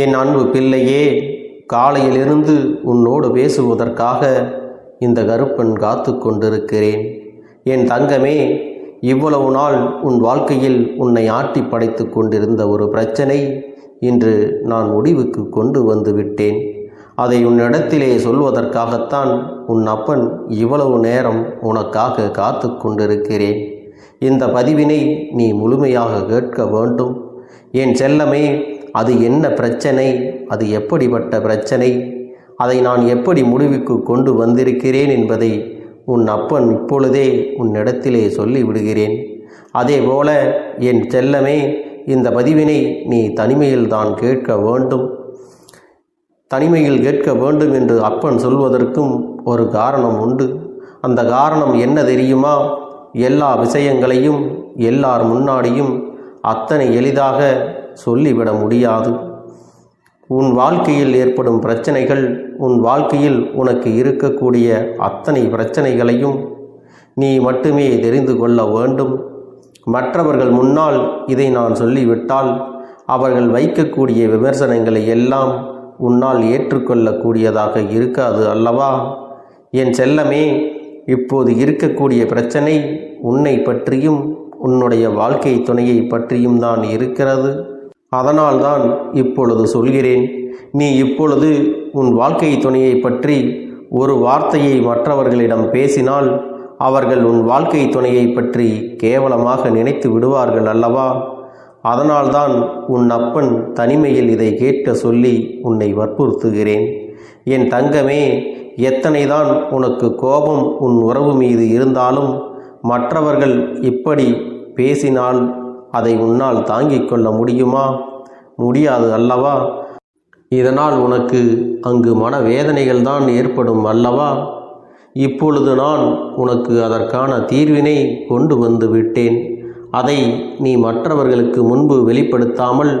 என் அன்பு பிள்ளையே காலையிலிருந்து உன்னோடு பேசுவதற்காக இந்த கருப்பன் காத்து கொண்டிருக்கிறேன். என் தங்கமே இவ்வளவு நாள் உன் வாழ்க்கையில் உன்னை ஆட்டி படைத்து கொண்டிருந்த ஒரு பிரச்சனை இன்று நான் முடிவுக்கு கொண்டு வந்து விட்டேன். அதை உன்னிடத்திலே சொல்வதற்காகத்தான் உன் அப்பன் இவ்வளவு நேரம் உனக்காக காத்து கொண்டிருக்கிறேன். இந்த பதிவினை நீ முழுமையாக கேட்க வேண்டும். என் செல்லமே அது என்ன பிரச்சனை? அது எப்படிப்பட்ட பிரச்சனை? அதை நான் எப்படி முடிவுக்கு கொண்டு வந்திருக்கிறேன் என்பதை உன் அப்பன் இப்பொழுதே உன்னிடத்திலே சொல்லிவிடுகிறேன். அதேபோல என் செல்லமே இந்த பதிவினை நீ தனிமையில் தான் கேட்க வேண்டும். தனிமையில் கேட்க வேண்டும் என்று அப்பன் சொல்வதற்கும் ஒரு காரணம் உண்டு. அந்த காரணம் என்ன தெரியுமா? எல்லா விஷயங்களையும் எல்லார் முன்னாடியும் அத்தனை எளிதாக சொல்லிவிட முடியாது. உன் வாழ்க்கையில் ஏற்படும் பிரச்சனைகள் உன் வாழ்க்கையில் உனக்கு இருக்கக்கூடிய அத்தனை பிரச்சனைகளையும் நீ மட்டுமே தெரிந்து கொள்ள வேண்டும். மற்றவர்கள் முன்னால் இதை நான் சொல்லிவிட்டால் அவர்கள் வைக்கக்கூடிய விமர்சனங்களை எல்லாம் உன்னால் ஏற்றுக்கொள்ளக்கூடியதாக இருக்காது அல்லவா? என் செல்லமே இப்போது இருக்கக்கூடிய பிரச்சனை உன்னை பற்றியும் உன்னுடைய வாழ்க்கை துணையை பற்றியும் தான் இருக்கிறது. அதனால்தான் இப்பொழுது சொல்கிறேன் நீ இப்பொழுது உன் வாழ்க்கை துணையை பற்றி ஒரு வார்த்தையை மற்றவர்களிடம் பேசினால் அவர்கள் உன் வாழ்க்கை துணையை பற்றி கேவலமாக நினைத்து விடுவார்கள் அல்லவா? அதனால்தான் உன் அப்பன் தனிமையில் இதை கேட்க சொல்லி உன்னை வற்புறுத்துகிறேன். என் தங்கமே எத்தனைதான் உனக்கு கோபம் உன் உறவு மீது இருந்தாலும் மற்றவர்கள் இப்படி பேசினால் அதை உன்னால் தாங்கிக் கொள்ள முடியுமா? முடியாது அல்லவா? இதனால் உனக்கு அங்கு மனவேதனைகள் தான் ஏற்படும் அல்லவா? இப்பொழுது நான் உனக்கு அதற்கான தீர்வினை கொண்டு வந்து விட்டேன். அதை நீ மற்றவர்களுக்கு முன்பு வெளிப்படுத்தாமல்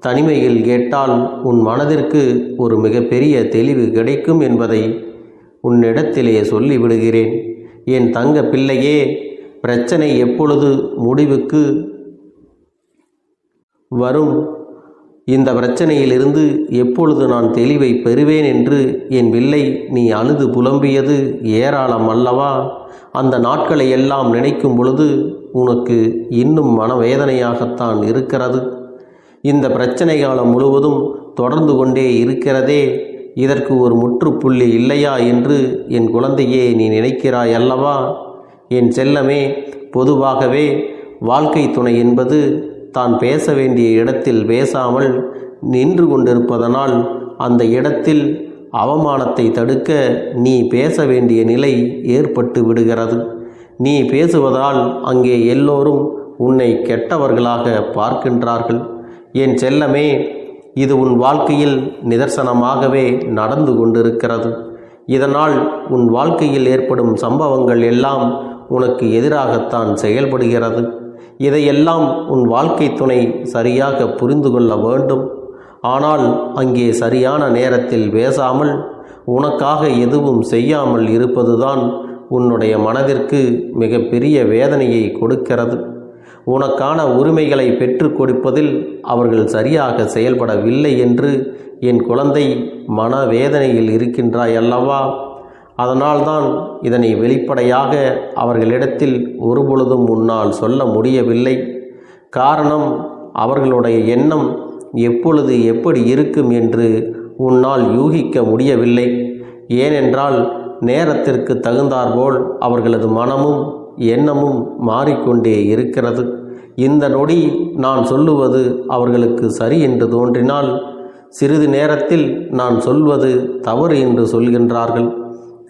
தனிமையில் கேட்டால் உன் மனதிற்கு ஒரு மிகப்பெரிய தெளிவு கிடைக்கும் என்பதை உன்னிடத்திலே சொல்லிவிடுகிறேன். என் தங்க பிள்ளையே பிரச்சனை எப்பொழுது முடிவுக்கு வரும். இந்த பிரச்சனையிலிருந்து எப்பொழுது நான் தெளிவை பெறுவேன் என்று என் வில்லை நீ அழுது புலம்பியது ஏராளம் அல்லவா? அந்த நாட்களை எல்லாம் நினைக்கும் பொழுது உனக்கு இன்னும் மனவேதனையாகத்தான் இருக்கிறது. இந்த பிரச்சனை காலம் முழுவதும் தொடர்ந்து கொண்டே இருக்கிறதே. இதற்கு ஒரு முற்றுப்புள்ளி இல்லையா என்று என் குழந்தையே நீ நினைக்கிறாய் அல்லவா? என் செல்லமே பொதுவாகவே வாழ்க்கை துணை என்பது தான் பேச வேண்டிய இடத்தில் பேசாமல் நின்று கொண்டிருப்பதனால் அந்த இடத்தில் அவமானத்தை தடுக்க நீ பேச வேண்டிய நிலை ஏற்பட்டு விடுகிறது. நீ பேசுவதால் அங்கே எல்லோரும் உன்னை கெட்டவர்களாக பார்க்கின்றார்கள். என் செல்லமே இது உன் வாழ்க்கையில் நிதர்சனமாகவே நடந்து கொண்டிருக்கிறது. இதனால் உன் வாழ்க்கையில் ஏற்படும் சம்பவங்கள் எல்லாம் உனக்கு எதிராகத்தான் செயல்படுகிறது. இதையெல்லாம் உன் வாழ்க்கை துணை சரியாக புரிந்து கொள்ள வேண்டும். ஆனால் அங்கே சரியான நேரத்தில் பேசாமல் உனக்காக எதுவும் செய்யாமல் இருப்பதுதான் உன்னுடைய மனதிற்கு மிகப்பெரிய வேதனையை கொடுக்கிறது. உனக்கான உரிமைகளை பெற்றுக் கொடுப்பதில் அவர்கள் சரியாக செயல்படவில்லை என்று என் குழந்தை மனவேதனையில் இருக்கின்றாய் அல்லவா அதனால்தான் இதனை வெளிப்படையாக அவர்களிடத்தில் ஒருபொழுதும் உன்னால் சொல்ல முடியவில்லை. காரணம் அவர்களுடைய எண்ணம் எப்பொழுது எப்படி இருக்கும் என்று உன்னால் யூகிக்க முடியவில்லை. ஏனென்றால் நேரத்திற்கு தகுந்தாற்போல் அவர்களது மனமும் எண்ணமும் மாறிக்கொண்டே இருக்கிறது. இந்த நொடி நான் சொல்லுவது அவர்களுக்கு சரி என்று தோன்றினால் சிறிது நேரத்தில் நான் சொல்வது தவறு என்று சொல்கின்றார்கள்.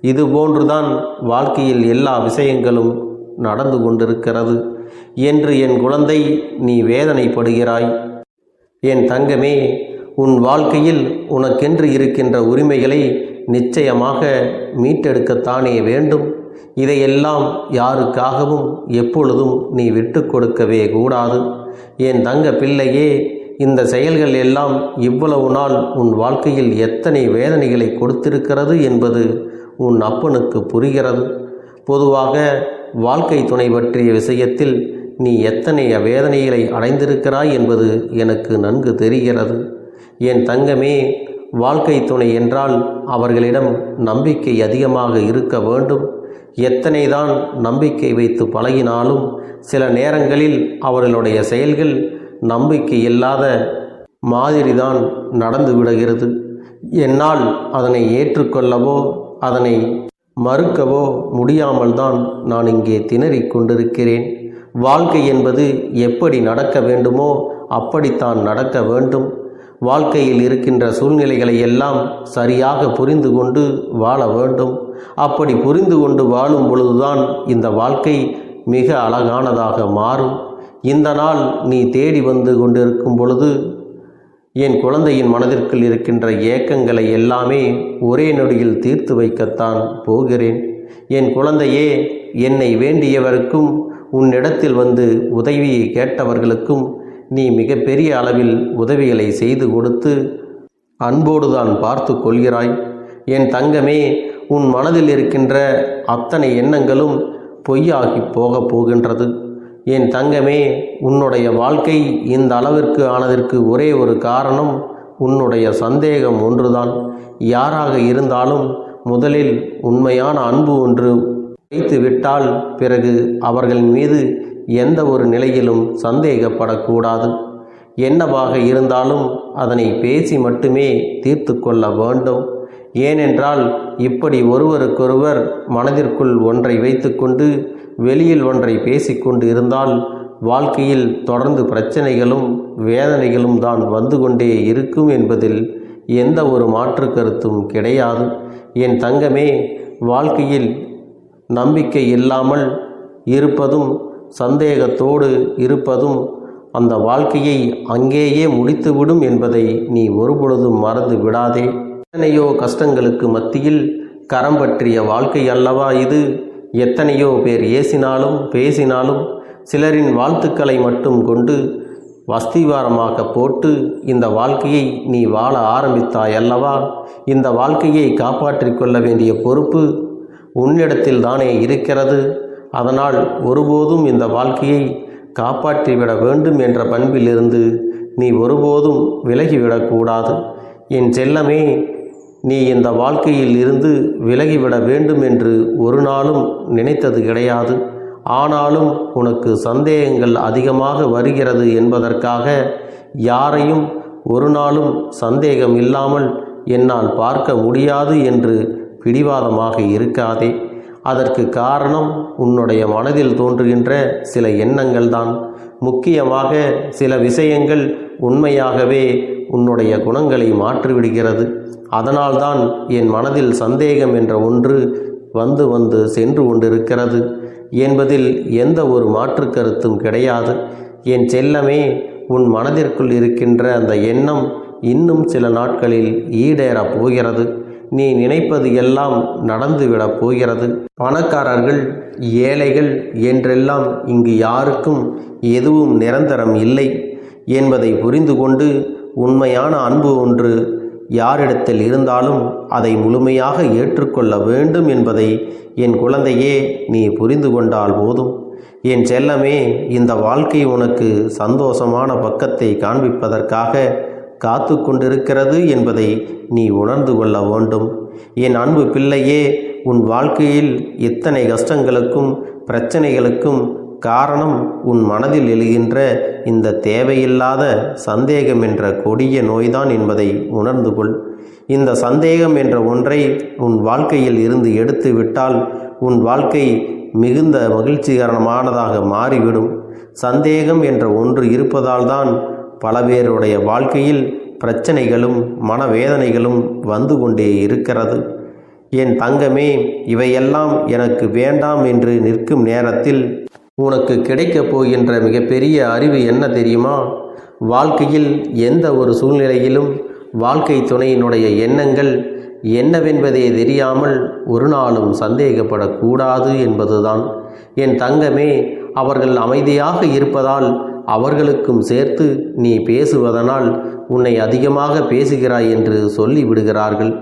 இது போன்றுதான் வாழ்க்கையில் எல்லா விஷயங்களும் நடந்து கொண்டிருக்கிறது. என்று என் குழந்தை நீ வேதனைப்படுகிறாய். என் தங்கமே உன் வாழ்க்கையில் உனக்கென்று இருக்கின்ற உரிமைகளை நிச்சயமாக மீட்டெடுக்கத்தானே வேண்டும். இதையெல்லாம் யாருக்காகவும் எப்பொழுதும் நீ விட்டு கொடுக்கவே கூடாது. என் தங்க பிள்ளையே இந்த செயல்கள் எல்லாம் இவ்வளவு நாள் உன் வாழ்க்கையில் எத்தனை வேதனைகளை கொடுத்திருக்கிறது என்பது உன் அப்பனுக்கு புரிகிறது. பொதுவாக வாழ்க்கை துணை பற்றிய விஷயத்தில் நீ எத்தனை வேதனைகளை அடைந்திருக்கிறாய் என்பது எனக்கு நன்கு தெரிகிறது. என் தங்கமே வாழ்க்கை துணை என்றால் அவர்களிடம் நம்பிக்கை அதிகமாக இருக்க வேண்டும். எத்தனைதான் நம்பிக்கை வைத்து பழகினாலும் சில நேரங்களில் அவர்களுடைய செயல்கள் நம்பிக்கை இல்லாத மாதிரிதான் நடந்து விடுகிறது. என்னால் அதனை ஏற்றுக்கொள்ளவோ அதனை மறுக்கவோ முடியாமல்தான் நான் இங்கே திணறிக் கொண்டிருக்கிறேன். வாழ்க்கை என்பது எப்படி நடக்க வேண்டுமோ அப்படித்தான் நடக்க வேண்டும். வாழ்க்கையில் இருக்கின்ற சூழ்நிலைகளை எல்லாம் சரியாக புரிந்து கொண்டு வாழ வேண்டும். அப்படி புரிந்து கொண்டு வாழும் பொழுதுதான் இந்த வாழ்க்கை மிக அழகானதாக மாறும். இந்த நாள் நீ தேடி வந்து கொண்டிருக்கும் பொழுது என் குழந்தையின் மனதிற்குள் இருக்கின்ற ஏக்கங்களை எல்லாமே ஒரே நொடியில் தீர்த்து வைக்கத்தான் போகிறேன். என் குழந்தையே என்னை வேண்டியவருக்கும் உன்னிடத்தில் வந்து உதவியை கேட்டவர்களுக்கும் நீ மிகப்பெரிய அளவில் உதவிகளை செய்து கொடுத்து அன்போடுதான் பார்த்து கொள்கிறாய். என் தங்கமே உன் மனதில் இருக்கின்ற அத்தனை எண்ணங்களும் பொய்யாகி போகப் போகின்றது. என் தங்கமே உன்னுடைய வாழ்க்கை இந்த அளவிற்கு ஆனதற்கு ஒரே ஒரு காரணம் உன்னுடைய சந்தேகம் ஒன்றுதான். யாராக இருந்தாலும் முதலில் உண்மையான அன்பு ஒன்று வைத்து விட்டால் பிறகு அவர்களின் மீது எந்த ஒரு நிலையிலும் சந்தேகப்படக்கூடாது. என்னவாக இருந்தாலும் அதனை பேசி மட்டுமே தீர்த்து கொள்ள வேண்டும். ஏனென்றால் இப்படி ஒருவருக்கொருவர் மனதிற்குள் ஒன்றை வைத்துக்கொண்டு வெளியில் ஒன்றை பேசிக்கொண்டு இருந்தால் வாழ்க்கையில் தொடர்ந்து பிரச்சனைகளும் வேதனைகளும் தான் வந்து கொண்டே இருக்கும் என்பதில் எந்த ஒரு மாற்று கருத்தும் கிடையாது. என் தங்கமே வாழ்க்கையில் நம்பிக்கை இல்லாமல் இருப்பதும் சந்தேகத்தோடு இருப்பதும் அந்த வாழ்க்கையை அங்கேயே முடித்துவிடும் என்பதை நீ ஒருபொழுதும் மறந்து விடாதே. எத்தனையோ கஷ்டங்களுக்கு மத்தியில் கரம் பற்றிய வாழ்க்கை அல்லவா இது? எத்தனையோ பேர் ஏசினாலும் பேசினாலும் சிலரின் வாழ்த்துக்களை மட்டும் கொண்டு வஸ்திவாரமாக போட்டு இந்த வாழ்க்கையை நீ வாழ ஆரம்பித்தாய் அல்லவா? இந்த வாழ்க்கையை காப்பாற்றிக் கொள்ள வேண்டிய பொறுப்பு உன்னிடத்தில் தானே இருக்கிறது. அதனால் ஒருபோதும் இந்த வாழ்க்கையை காப்பாற்றிவிட வேண்டும் என்ற பண்பிலிருந்து நீ ஒருபோதும் விலகிவிடக்கூடாது. என் செல்லமே நீ இந்த வாழ்க்கையில் இருந்து விலகிவிட வேண்டும் என்று ஒரு நாளும் நினைத்தது கிடையாது. ஆனாலும் உனக்கு சந்தேகங்கள் அதிகமாக வருகிறது என்பதற்காக யாரையும் ஒரு நாளும் சந்தேகம் இல்லாமல் என்னால் பார்க்க முடியாது என்று பிடிவாதமாக இருக்காதே. அதற்கு காரணம் உன்னுடைய மனதில் தோன்றுகின்ற சில எண்ணங்கள் தான் முக்கியமாக சில விஷயங்கள் உண்மையாகவே உன்னுடைய குணங்களை மாற்றிவிடுகிறது. அதனால்தான் என் மனதில் சந்தேகம் என்ற ஒன்று வந்து வந்து சென்று கொண்டிருக்கிறது. என்பதில் எந்த ஒரு மாற்று கருத்தும் கிடையாது. என் செல்லமே உன் மனதிற்குள் இருக்கின்ற அந்த எண்ணம் இன்னும் சில நாட்களில் ஈடேறப் போகிறது. நீ நினைப்பது எல்லாம் நடந்துவிடப் போகிறது. பணக்காரர்கள் ஏழைகள் என்றெல்லாம் இங்கு யாருக்கும் எதுவும் நிரந்தரம் இல்லை என்பதை புரிந்து கொண்டு உண்மையான அன்பு ஒன்று யாரிடத்தில் இருந்தாலும் அதை முழுமையாக ஏற்றுக்கொள்ள வேண்டும் என்பதை என் குழந்தையே நீ புரிந்து கொண்டால் போதும். என் செல்லமே இந்த வாழ்க்கை உனக்கு சந்தோஷமான பக்கத்தை காண்பிப்பதற்காக காத்து கொண்டிருக்கிறது என்பதை நீ உணர்ந்து கொள்ள வேண்டும். என் அன்பு பிள்ளையே உன் வாழ்க்கையில் எத்தனை கஷ்டங்களுக்கும் பிரச்சனைகளுக்கும் காரணம் உன் மனதில் எழுகின்ற இந்த தேவையில்லாத சந்தேகம் என்ற கொடிய நோய்தான் என்பதை உணர்ந்து கொள். இந்த சந்தேகம் என்ற ஒன்றை உன் வாழ்க்கையில் இருந்து எடுத்து விட்டால் உன் வாழ்க்கை மிகுந்த மகிழ்ச்சிகரமானதாக மாறிவிடும். சந்தேகம் என்ற ஒன்று இருப்பதால்தான் பல பேருடைய வாழ்க்கையில் பிரச்சனைகளும் மனவேதனைகளும் வந்து கொண்டே இருக்கிறது. என் தங்கமே இவையெல்லாம் எனக்கு வேண்டாம் என்று நிற்கும் நேரத்தில் உனக்கு கிடைக்கப் போகின்ற மிகப்பெரிய அறிவு என்ன தெரியுமா? வாழ்க்கையில் எந்த ஒரு சூழ்நிலையிலும் வாழ்க்கை துணையினுடைய எண்ணங்கள் என்னவென்பதே தெரியாமல் ஒரு நாளும் சந்தேகப்படக்கூடாது என்பதுதான். என் தங்கமே அவர்கள் அமைதியாக இருப்பதால் அவர்களுக்கும் சேர்த்து நீ பேசுவதனால் உன்னை அதிகமாக பேசுகிறாய் என்று சொல்லிவிடுகிறார்கள்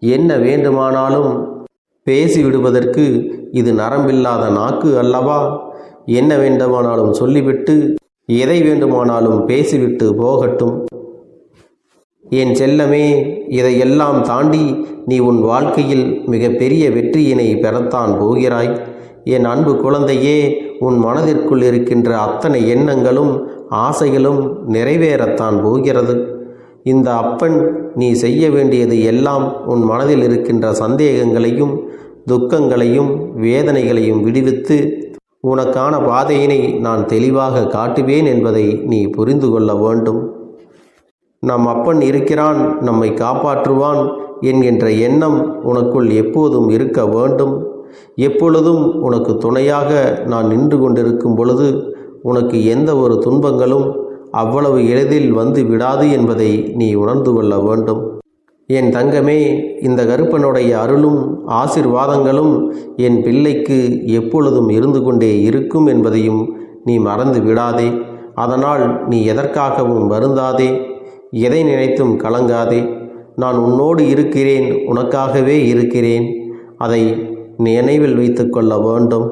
என்ன வேண்டுமானாலும் பேசிவிடுவதற்கு இது நரம்பில்லாத நாக்கு அல்லவா? என்ன வேண்டுமானாலும் சொல்லிவிட்டு எதை வேண்டுமானாலும் பேசிவிட்டு போகட்டும். என் செல்லமே இதையெல்லாம் தாண்டி நீ உன் வாழ்க்கையில் மிகப்பெரிய வெற்றியினை பெறத்தான் போகிறாய். என் அன்பு குழந்தையே உன் மனதிற்குள் இருக்கின்ற அத்தனை எண்ணங்களும் ஆசைகளும் நிறைவேறத்தான் போகிறது. இந்த அப்பன் நீ செய்ய வேண்டியது எல்லாம் உன் மனதில் இருக்கின்ற சந்தேகங்களையும் துக்கங்களையும் வேதனைகளையும் விடுவித்து உனக்கான பாதையினை நான் தெளிவாக காட்டுவேன் என்பதை நீ புரிந்து கொள்ள வேண்டும். நம் அப்பன் இருக்கிறான் நம்மை காப்பாற்றுவான் என்கின்ற எண்ணம் உனக்குள் எப்போதும் இருக்க வேண்டும். எப்பொழுதும் உனக்கு துணையாக நான் நின்று கொண்டிருக்கும் பொழுது உனக்கு எந்த ஒரு துன்பங்களும் அவ்வளவு எளிதில் வந்து விடாது என்பதை நீ உணர்ந்து கொள்ள வேண்டும். என் தங்கமே இந்த கருப்பனுடைய அருளும் ஆசிர்வாதங்களும் என் பிள்ளைக்கு எப்பொழுதும் இருந்து கொண்டே இருக்கும் என்பதையும் நீ மறந்து விடாதே. அதனால் நீ எதற்காகவும் வருந்தாதே. எதை நினைத்தும் கலங்காதே. நான் உன்னோடு இருக்கிறேன் உனக்காகவே இருக்கிறேன். அதை நினைவில் வைத்து கொள்ள வேண்டும்.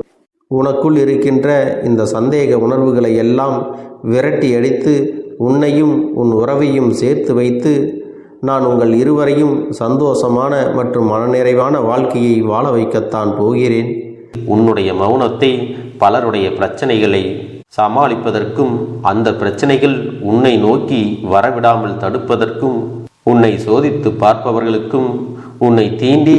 உனக்குள் இருக்கின்ற இந்த சந்தேக உணர்வுகளை எல்லாம் விரட்டி அடித்து உன்னையும் உன் உறவையும் சேர்த்து வைத்து நான் உங்கள் இருவரையும் சந்தோஷமான மற்றும் மனநிறைவான வாழ்க்கையை வாழ வைக்கத்தான் போகிறேன். உன்னுடைய மௌனத்தை பலருடைய பிரச்சனைகளை சமாளிப்பதற்கும் அந்த பிரச்சனைகள் உன்னை நோக்கி வரவிடாமல் தடுப்பதற்கும் உன்னை சோதித்து பார்ப்பவர்களுக்கும் உன்னை தீண்டி